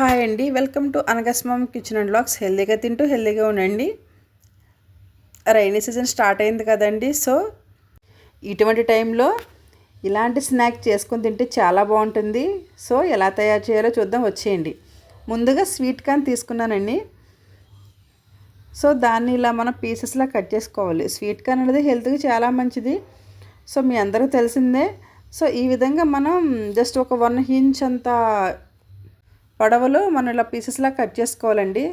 Hi అండి. Welcome to అనగస్మం kitchen and blogs హెల్దీగా తింటూ హెల్దీగా ఉండండి. రైనీ సీజన్ స్టార్ట్ అయింది కదండి. సో ఇటువంటి టైంలో ఇలాంటి స్నాక్ చేసుకొని తింటే చాలా బాగుంటుంది. సో ఎలా తయారు చేయాలో చూద్దాం. వచ్చేయండి. ముందుగా స్వీట్ కార్న్ తీసుకున్నానండి. సో దాన్ని ఇలా మనం పీసెస్లా కట్ చేసుకోవాలి. స్వీట్ కార్న్ అనేది హెల్త్కి చాలా మంచిది. సో మీ అందరికీ తెలిసిందే. సో ఈ విధంగా మనం జస్ట్ ఒక వన్ ఇంచ్ అంత పడవలో మనం ఇలా పీసెస్లా కట్ చేసుకోవాలండి.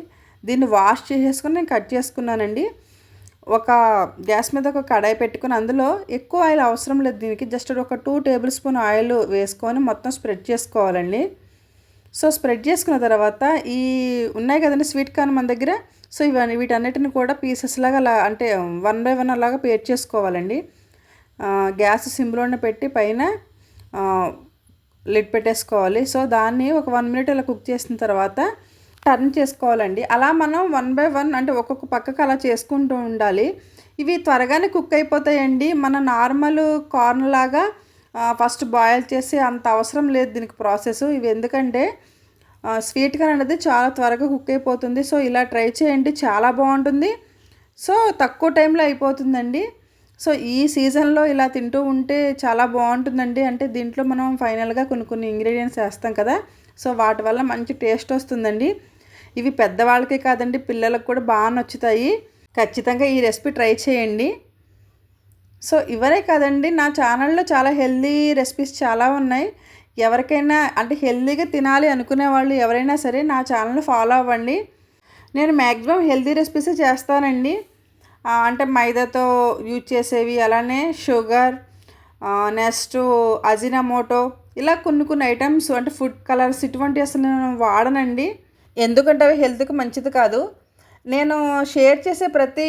దీన్ని వాష్ చేసేసుకొని నేను కట్ చేసుకున్నానండి. ఒక గ్యాస్ మీద ఒక కడాయి పెట్టుకుని అందులో ఎక్కువ ఆయిల్ అవసరం లేదు దీనికి. జస్ట్ ఒక టూ టేబుల్ స్పూన్ ఆయిల్ వేసుకొని మొత్తం స్ప్రెడ్ చేసుకోవాలండి. సో స్ప్రెడ్ చేసుకున్న తర్వాత ఈ ఉన్నాయి కదండి స్వీట్ కార్న్ మన దగ్గర. సో ఇవన్నీ వీటన్నిటిని కూడా పీసెస్ లాగా అలా అంటే వన్ బై వన్ అలాగా పేర్ చేసుకోవాలండి. గ్యాస్ సిమ్లోనే పెట్టి పైన లిడ్ పెట్టేసుకోవాలి. సో దాన్ని ఒక వన్ మినిట్ ఇలా కుక్ చేసిన తర్వాత టర్న్ చేసుకోవాలండి. అలా మనం వన్ బై వన్ అంటే ఒక్కొక్క పక్కకు అలా చేసుకుంటూ ఉండాలి. ఇవి త్వరగానే కుక్ అయిపోతాయండి. మన నార్మల్ కార్న్ లాగా ఫస్ట్ బాయిల్ చేసి అంత అవసరం లేదు దీనికి ప్రాసెస్. ఇవి ఎందుకంటే స్వీట్ కార్న్ అనేది చాలా త్వరగా కుక్ అయిపోతుంది. సో ఇలా ట్రై చేయండి. చాలా బాగుంటుంది. సో తక్కువ టైంలో అయిపోతుందండి. సో ఈ సీజన్లో ఇలా తింటూ ఉంటే చాలా బాగుంటుందండి. అంటే దీంట్లో మనం ఫైనల్గా కొన్ని కొన్ని ఇంగ్రీడియంట్స్ వేస్తాం కదా సో వాటి వల్ల మంచి టేస్ట్ వస్తుందండి. ఇవి పెద్దవాళ్ళకే కాదండి పిల్లలకు కూడా బాగా నచ్చుతాయి. ఖచ్చితంగా ఈ రెసిపీ ట్రై చేయండి. సో ఇవరే కాదండి నా ఛానల్లో చాలా హెల్దీ రెసిపీస్ చాలా ఉన్నాయి. ఎవరికైనా అంటే హెల్దీగా తినాలి అనుకునే వాళ్ళు ఎవరైనా సరే నా ఛానల్ ఫాలో అవ్వండి. నేను మ్యాక్సిమం హెల్దీ రెసిపీసే చేస్తానండి. అంటే మైదాతో యూజ్ చేసేవి అలానే షుగర్ నెక్స్ట్ అజినమోటో ఇలా కొన్ని కొన్ని ఐటమ్స్ అంటే ఫుడ్ కలర్స్ ఇటువంటి అసలు నేను వాడనండి. ఎందుకంటే అవి హెల్త్కి మంచిది కాదు. నేను షేర్ చేసే ప్రతి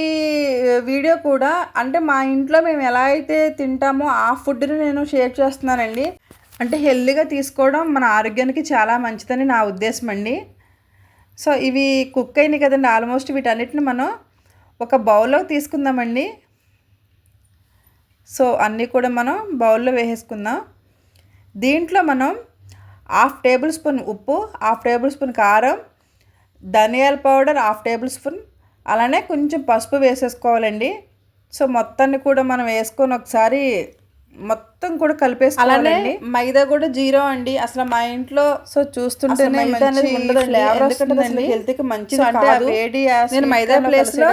వీడియో కూడా అంటే మా ఇంట్లో మేము ఎలా అయితే తింటామో ఆ ఫుడ్ని నేను షేర్ చేస్తున్నానండి. అంటే హెల్తీగా తీసుకోవడం మన ఆరోగ్యానికి చాలా మంచిదని నా ఉద్దేశం అండి సో ఇవి కుక్ అయినాయి కదండి ఆల్మోస్ట్ వీటన్నిటిని మనం ఒక బౌల్లో తీసుకుందామండి. సో అన్నీ కూడా మనం బౌల్లో వేసేసుకుందాం. దీంట్లో మనం హాఫ్ టేబుల్ స్పూన్ ఉప్పు హాఫ్ టేబుల్ స్పూన్ కారం ధనియాల పౌడర్ హాఫ్ టేబుల్ స్పూన్ అలానే కొంచెం పసుపు వేసేసుకోవాలండి. సో మొత్తాన్ని కూడా మనం వేసుకొని ఒకసారి మొత్తం కూడా కలిపేసుకోవాలండి. మైదా కూడా జీరో అండి. అసలు మా ఇంట్లో సో వస్తుందండి. హెల్త్కి మంచిది అంటే వేడి నేను మైదా ప్లేస్లో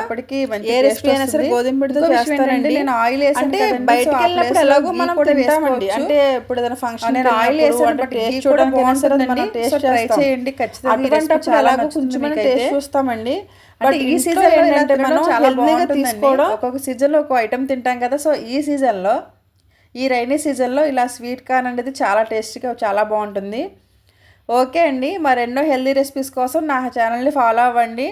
ఏ రెసిపీ అయినా సరే గోధుమ పిండితో చేస్తానండి. నేను ఆయిల్ వేసి అంటే బయటికి వెళ్ళినప్పుడు ఎలాగో మనం తింటామండి. అంటే ఇప్పుడు ఏదైనా ఫంక్షన్ నేను ఆయిల్ వేసాను టేస్ట్ కూడా బాగుంటుందండి టేస్ట్ ట్రై చేయండి ఖచ్చితంగా. అటువంటిప్పుడు ఎలాగో కొంచెం టేస్ట్ చూస్తామండి. బట్ ఈ సీజన్ ఏంటంటే మనం చాలా తీసుకోవడం. ఒక్కొక్క సీజన్లో ఒక ఐటమ్ తింటాం కదా సో ఈ సీజన్లో ఈ రైనీ సీజన్లో ఇలా స్వీట్ కార్న్ అనేది చాలా టేస్టీగా చాలా బాగుంటుంది. ఓకే అండి మరెన్నో హెల్దీ రెసిపీస్ కోసం నా ఛానల్ని ఫాలో అవ్వండి.